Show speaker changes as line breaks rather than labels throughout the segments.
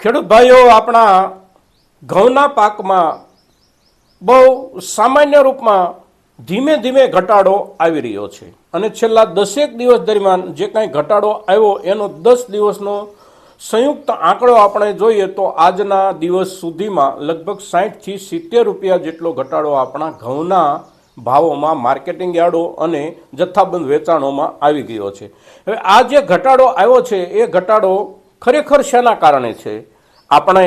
ખેડૂત ભાઈઓ આપણા ઘઉંના પાકમાં બહુ સામાન્ય રૂપમાં ધીમે ધીમે ઘટાડો આવી રહ્યો છે. અને છેલ્લા દસેક દિવસ દરમિયાન જે કાંઈ ઘટાડો આવ્યો, એનો દસ દિવસનો સંયુક્ત આંકડો આપણે જોઈએ તો આજના દિવસ સુધીમાં લગભગ સાહીઠથી સિત્તેર રૂપિયા જેટલો ઘટાડો આપણા ઘઉંના ભાવોમાં માર્કેટિંગ યાર્ડો અને જથ્થાબંધ વેચાણોમાં આવી ગયો છે. હવે આ જે ઘટાડો આવ્યો છે, એ ઘટાડો ખરેખર શેના કારણે છે? આપણે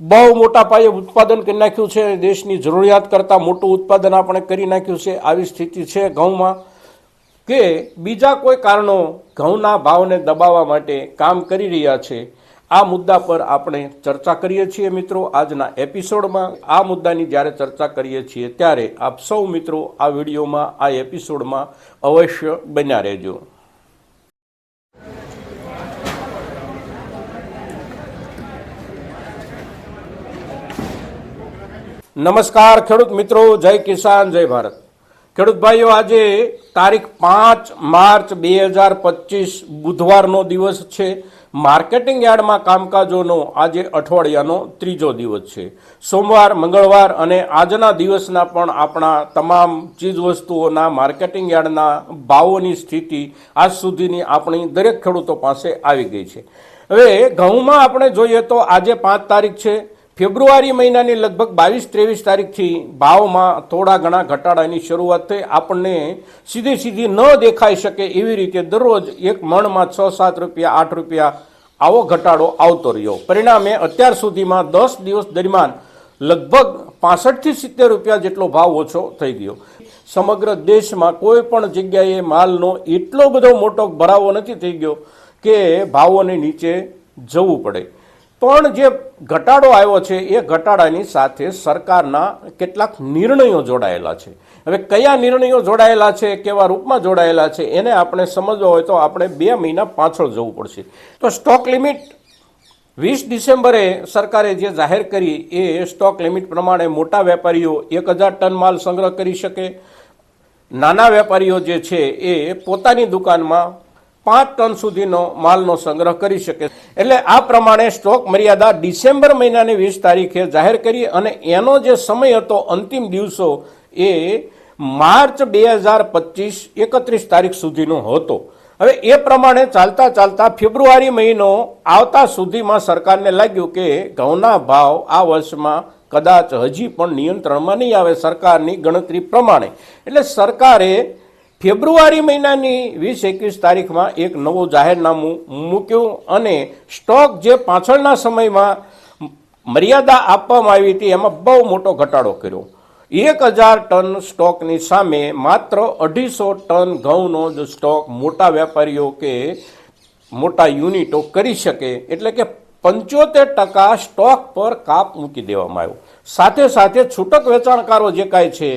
બહુ મોટા પાયે ઉત્પાદન કરી નાખ્યું છે, દેશની જરૂરિયાત કરતાં મોટું ઉત્પાદન આપણે કરી નાખ્યું છે, આવી સ્થિતિ છે ઘઉંમાં કે બીજા કોઈ કારણો ઘઉંના ભાવને દબાવવા માટે કામ કરી રહ્યા છે. આ મુદ્દા પર આપણે ચર્ચા કરીએ છીએ મિત્રો આજના એપિસોડમાં. આ મુદ્દાની જ્યારે ચર્ચા કરીએ છીએ ત્યારે આપ સૌ મિત્રો આ વિડીયોમાં, આ એપિસોડમાં અવશ્ય બન્યા રહેજો. નમસ્કાર ખેડૂત મિત્રો, જય કિસાન, જય ભારત. ખેડૂત ભાઈઓ, આજે તારીખ પાંચ માર્ચ બે હજાર પચીસ બુધવારનો દિવસ છે. માર્કેટિંગ યાર્ડમાં કામકાજોનો આજે અઠવાડિયાનો ત્રીજો દિવસ છે. સોમવાર, મંગળવાર અને આજના દિવસના પણ આપણા તમામ ચીજવસ્તુઓના માર્કેટિંગ યાર્ડના ભાવોની સ્થિતિ આજ સુધીની આપણી દરેક ખેડૂતો પાસે આવી ગઈ છે. હવે ઘઉંમાં આપણે જોઈએ તો આજે પાંચ તારીખ છે. ફેબ્રુઆરી મહિનાની લગભગ બાવીસ ત્રેવીસ તારીખથી ભાવમાં થોડા ઘણા ઘટાડાની શરૂઆત થઈ. આપણને સીધી સીધી ન દેખાઈ શકે એવી રીતે દરરોજ એક મણમાં છ સાત રૂપિયા, આઠ રૂપિયા આવો ઘટાડો આવતો રહ્યો. પરિણામે અત્યાર સુધીમાં દસ દિવસ દરમિયાન લગભગ પાસઠથી સિત્તેર રૂપિયા જેટલો ભાવ ઓછો થઈ ગયો. સમગ્ર દેશમાં કોઈ પણ જગ્યાએ માલનો એટલો બધો મોટો ભરાવો નથી થઈ ગયો કે ભાવોને નીચે જવું પડે. પણ જે ઘટાડો આવ્યો છે, એ ઘટાડાની સાથે સરકારના કેટલાક નિર્ણયો જોડાયેલા છે. હવે કયા નિર્ણયો જોડાયેલા છે, કેવા રૂપમાં જોડાયેલા છે, એને આપણે સમજવા હોય તો આપણે બે મહિના પાછળ જવું પડશે. તો સ્ટોક લિમિટ વીસ ડિસેમ્બરે સરકારે જે જાહેર કરી, એ સ્ટોક લિમિટ પ્રમાણે મોટા વેપારીઓ એક હજાર ટન માલ સંગ્રહ કરી શકે. નાના વેપારીઓ જે છે, એ પોતાની દુકાનમાં પાંચ ટન સુધીનો માલનો સંગ્રહ કરી શકે. એટલે આ પ્રમાણે સ્ટોક મર્યાદા ડિસેમ્બર મહિનાની વીસ તારીખે જાહેર કરી અને એનો જે સમય હતો અંતિમ દિવસો એ માર્ચ બે હજાર પચીસ એકત્રીસ તારીખ સુધીનો હતો. હવે એ પ્રમાણે ચાલતા ચાલતા ફેબ્રુઆરી મહિનો આવતા સુધીમાં સરકારને લાગ્યું કે ઘઉંના ભાવ આ વર્ષમાં કદાચ હજી પણ નિયંત્રણમાં નહીં આવે સરકારની ગણતરી પ્રમાણે. એટલે સરકારે ફેબ્રુઆરી મહિનાની વીસ એકવીસ તારીખમાં એક નવું જાહેરનામું મૂક્યું અને સ્ટોક જે પાછળના સમયમાં મર્યાદા આપવામાં આવી હતી, એમાં બહુ મોટો ઘટાડો કર્યો. એક હજાર ટન સ્ટોકની સામે માત્ર અઢીસો ટન ઘઉંનો જ સ્ટોક મોટા વેપારીઓ કે મોટા યુનિટો કરી શકે, એટલે કે પંચોતેર ટકા સ્ટોક પર કાપ મૂકી દેવામાં આવ્યો. સાથે સાથે છૂટક વેચાણકારો જે કાંઈ છે,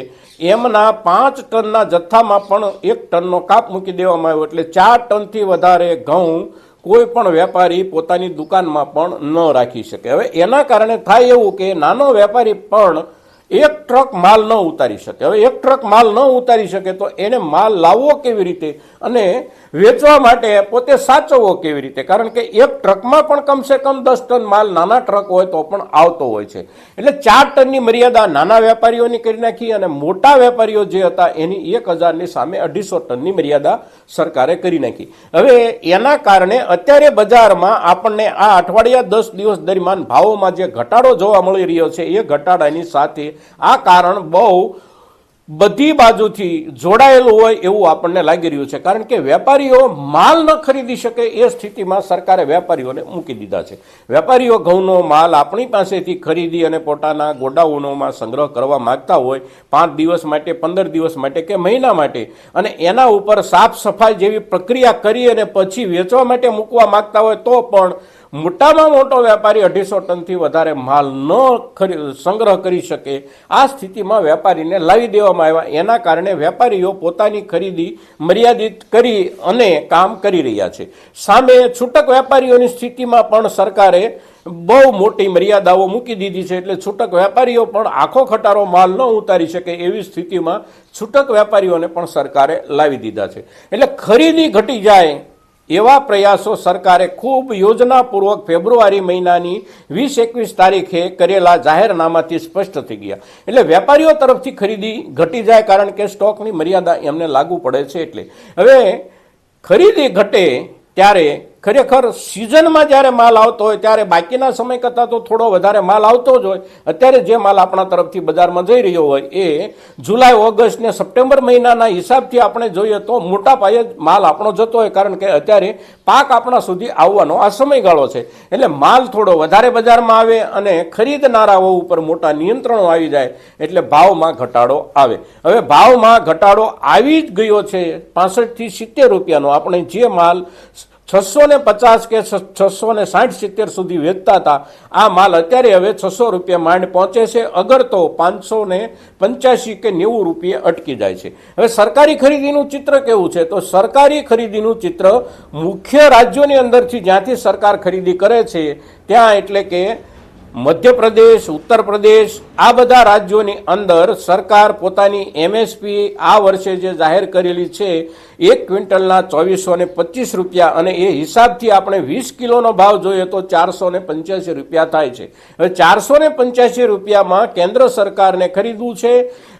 એમના પાંચ ટનના જથ્થામાં પણ એક ટનનો કાપ મૂકી દેવામાં આવ્યો. એટલે ચાર ટનથી વધારે ઘઉં કોઈ પણ વેપારી પોતાની દુકાનમાં પણ ન રાખી શકે. હવે એના કારણે થાય એવું કે નાનો વેપારી પણ એક ટ્રક માલ ન ઉતારી શકે. હવે એક ટ્રક માલ ન ઉતારી શકે તો એને માલ લાવવો કેવી રીતે? અને વેચવા માટે પોતે સાચવવો કેવી રીતે? કારણ કે એક ટ્રકમાં પણ કમસે કમ દસ ટન માલ નાના ટ્રક હોય તો પણ આવતો હોય છે. એટલે ચાર ટનની મર્યાદા નાના વેપારીઓની કરી નાખી અને મોટા વેપારીઓ જે હતા એની એક હજારની સામે અઢીસો ટનની મર્યાદા સરકારે કરી નાખી. હવે એના કારણે અત્યારે બજારમાં આપણને આ અઠવાડિયા દસ દિવસ દરમિયાન ભાવોમાં જે ઘટાડો જોવા મળી રહ્યો છે, એ ઘટાડાની સાથે આ કારણ બહુ બધી બાજુથી જોડાયેલું હોય એવું આપણને લાગી રહ્યું છે. કારણ કે વેપારીઓ માલ ન ખરીદી શકે એ સ્થિતિમાં સરકારે વેપારીઓને મૂકી દીધા છે. વેપારીઓ ઘઉંનો માલ આપણી પાસેથી ખરીદી અને પોતાના ગોડાઉનોમાં સંગ્રહ કરવા માગતા હોય, પાંચ દિવસ માટે, પંદર દિવસ માટે કે મહિના માટે, અને એના ઉપર સાફ સફાઈ જેવી પ્રક્રિયા કરી અને પછી વેચવા માટે મૂકવા માંગતા હોય તો પણ મોટામાં મોટો વેપારી અઢીસો ટનથી વધારે માલ ન સંગ્રહ કરી શકે. આ સ્થિતિમાં વેપારીને લાવી દેવામાં આવ્યા. એના કારણે વેપારીઓ પોતાની ખરીદી મર્યાદિત કરી અને કામ કરી રહ્યા છે. સામે છૂટક વેપારીઓની સ્થિતિમાં પણ સરકારે બહુ મોટી મર્યાદાઓ મૂકી દીધી છે. એટલે છૂટક વેપારીઓ પણ આખો ખટારો માલ ન ઉતારી શકે એવી સ્થિતિમાં છૂટક વેપારીઓને પણ સરકારે લાવી દીધા છે. એટલે ખરીદી ઘટી જાય એવા પ્રયાસો સરકારે ખૂબ યોજનાપૂર્વક ફેબ્રુઆરી મહિનાની વીસ એકવીસ તારીખે કરેલા જાહેરનામાથી સ્પષ્ટ થઈ ગયા. એટલે વેપારીઓ તરફથી ખરીદી ઘટી જાય કારણ કે સ્ટોકની મર્યાદા એમને લાગુ પડે છે એટલે. હવે ખરીદી ઘટે ત્યારે ખરેખર સિઝનમાં જ્યારે માલ આવતો હોય, ત્યારે બાકીના સમય કરતાં તો થોડો વધારે માલ આવતો જ હોય. અત્યારે જે માલ આપણા તરફથી બજારમાં જઈ રહ્યો હોય, એ જુલાઈ, ઓગસ્ટ ને સપ્ટેમ્બર મહિનાના હિસાબથી આપણે જોઈએ તો મોટા પાયે માલ આપણો જતો હોય, કારણ કે અત્યારે પાક આપણા સુધી આવવાનો આ સમયગાળો છે. એટલે માલ થોડો વધારે બજારમાં આવે અને ખરીદનારાઓ ઉપર મોટા નિયંત્રણો આવી જાય, એટલે ભાવમાં ઘટાડો આવે. હવે ભાવમાં ઘટાડો આવી જ ગયો છે, પાસઠથી સિત્તેર રૂપિયાનો. આપણે જે માલ છસો ને પચાસ કે છસો ને સાઠ સિત્તેર સુધી વેચતા હતા. આ માલ અત્યારે હવે છસો રૂપિયા માંડ પહોંચે છે. અગર તો પાંચસો ને પંચ્યાસી કે નેવું રૂપિયા અટકી જાય છે. હવે સરકારી ખરીદીનું ચિત્ર કેવું છે? તો સરકારી ખરીદીનું ચિત્ર મુખ્ય રાજ્યોની અંદરથી જ્યાંથી સરકાર ખરીદી કરે છે, ત્યાં એટલે કે મધ્યપ્રદેશ ઉત્તર પ્રદેશ આ બધા રાજ્યોની અંદર સરકાર પોતાની એમએસપી આ વર્ષે જે જાહેર કરેલી છે એક ક્વિન્ટલના ચોવીસો ને પચીસ રૂપિયા અને એ હિસાબથી આપણે વીસ કિલોનો ભાવ જોઈએ તો ચારસો ને પંચ્યાસી રૂપિયા થાય છે. હવે ચારસો ને પંચ્યાસી રૂપિયામાં કેન્દ્ર સરકારને ખરીદવું છે.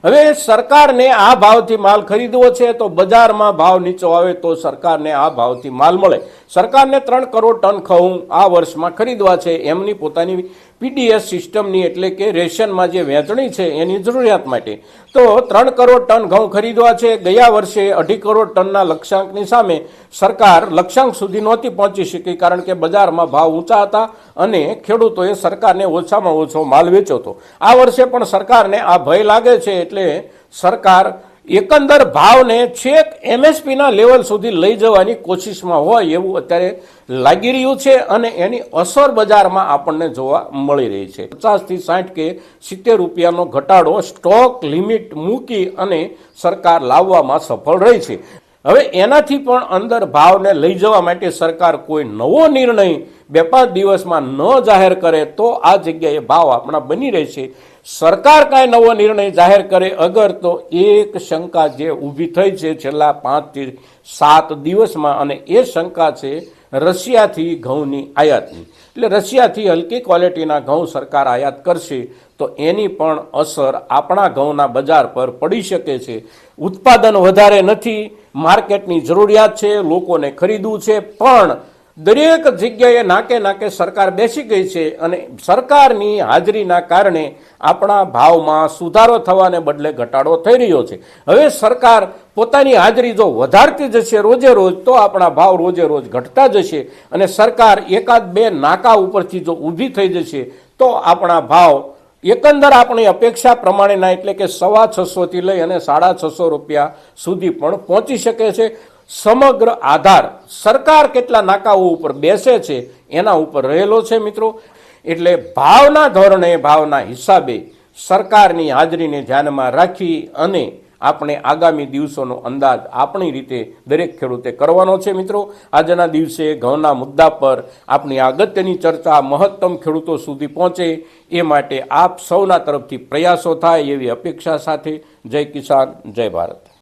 હવે સરકારને આ ભાવથી માલ ખરીદવો છે તો બજારમાં ભાવ નીચો આવે તો સરકારને આ ભાવથી માલ મળે. સરકારને ત્રણ કરોડ ટન ઘઉં આ વર્ષમાં ખરીદવા છે. એમની પોતાની પીડીએસ સિસ્ટમની એટલે કે રેશનમાં જે વહેંચણી છે એની જરૂરિયાત માટે. તો ત્રણ કરોડ ટન ઘઉં ખરીદવા છે. ગયા વર્ષે અઢી કરોડ ટનના લક્ષ્યાંકની સામે સરકાર લક્ષ્યાંક સુધી નહોતી પહોંચી શકી કારણ કે બજારમાં ભાવ ઊંચા હતા અને ખેડૂતોએ સરકારને ઓછામાં ઓછો માલ વેચ્યો હતો. આ વર્ષે પણ સરકારને આ ભય લાગે છે એટલે સરકાર એકંદર ભાવને છેક એમએસપીના લેવલ સુધી લઈ જવાની કોશિશમાં હોય એવું અત્યારે લાગી રહ્યું છે અને એની અસર બજારમાં આપણને જોવા મળી રહી છે. પચાસથી સાઠ કે સિત્તેર રૂપિયાનો ઘટાડો સ્ટોક લિમિટ મૂકી અને સરકાર લાવવામાં સફળ રહી છે. હવે એનાથી પણ અંદર ભાવને લઈ જવા માટે સરકાર કોઈ નવો નિર્ણય બે પાંચ દિવસમાં ન જાહેર કરે તો આ જગ્યાએ ભાવ આપણા બની રહેશે સરકાર કાંઈ નવો નિર્ણય જાહેર કરે અગર તો એક શંકા જે ઊભી થઈ છે છેલ્લા પાંચથી સાત દિવસમાં અને એ શંકા છે રશિયાથી ઘઉંની આયાતની એટલે રશિયાથી હલકી ક્વોલિટીના ઘઉં સરકાર આયાત કરશે તો એની પણ અસર આપણા ઘઉંના બજાર પર પડી શકે છે. ઉત્પાદન વધારે નથી, માર્કેટની જરૂરિયાત છે, લોકોને ખરીદવું છે, પણ દરેક જગ્યાએ નાકે નાકે સરકાર બેસી ગઈ છે અને સરકારની હાજરીના કારણે આપણા ભાવમાં સુધારો થવાને બદલે ઘટાડો થઈ રહ્યો છે. હવે સરકાર પોતાની હાજરી જો વધારતી જશે રોજે રોજ, તો આપણા ભાવ રોજે રોજ ઘટતા જશે અને સરકાર એકાદ બે નાકા ઉપરથી જો ઊભી થઈ જશે, તો આપણા ભાવ એકંદર આપણી અપેક્ષા પ્રમાણેના એટલે કે સવા છસોથી લઈ અને સાડા છસો રૂપિયા સુધી પણ પહોંચી શકે છે. સમગ્ર આધાર સરકાર કેટલા નાકાઓ ઉપર બેસે છે એના ઉપર રહેલો છે મિત્રો. એટલે ભાવના ધોરણે, ભાવના હિસાબે સરકારની હાજરીને ધ્યાનમાં રાખી અને આપણે આગામી દિવસોનો અંદાજ આપણી રીતે દરેક ખેડૂતે કરવાનો છે મિત્રો. આજના દિવસે ઘઉંના મુદ્દા પર આપણી અગત્યની ચર્ચા મહત્તમ ખેડૂતો સુધી પહોંચે એ માટે આપ સૌના તરફથી પ્રયાસો થાય એવી અપેક્ષા સાથે. જય કિસાન, જય ભારત.